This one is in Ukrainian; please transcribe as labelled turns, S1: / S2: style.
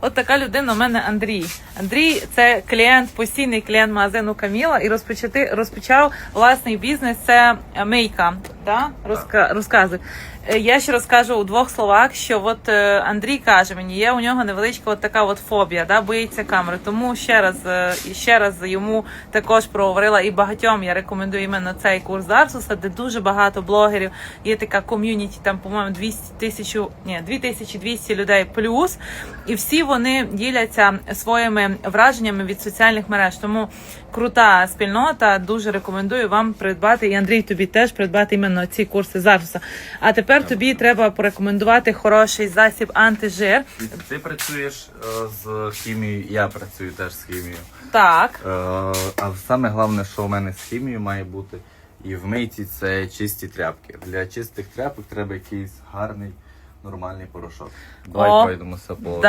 S1: От така людина у мене Андрій. Андрій це клієнт, постійний клієнт магазину Каміла і розпочати розпочав власний бізнес. Це мийка. Да? Розка, розказуй. Е, Я ще розкажу у двох словах, що от е, Андрій каже мені, є у нього невеличка от така от фобія, да, боїться камери. Тому ще раз е, і ще раз йому також проговорила і багатьом я рекомендую іменно цей курс Зарсуса, де дуже багато блогерів. Є така ком'юніті, там, по-моєму, 200 тисячу, ні, 2200 людей плюс, і всі вони діляться своїми враженнями від соціальних мереж. Тому крута спільнота. Дуже рекомендую вам придбати. І Андрій тобі теж придбати іменно ці курси Зарсуса. А тепер тобі треба порекомендувати хороший засіб антижир.
S2: Ти працюєш е, з хімією, я працюю теж з хімією.
S1: Так.
S2: Е, А саме головне, що у мене з хімією має бути, і в мийці це чисті тряпки. Для чистих тряпок треба якийсь гарний, нормальний порошок. Давай
S1: О,
S2: пройдемося по
S1: Давай.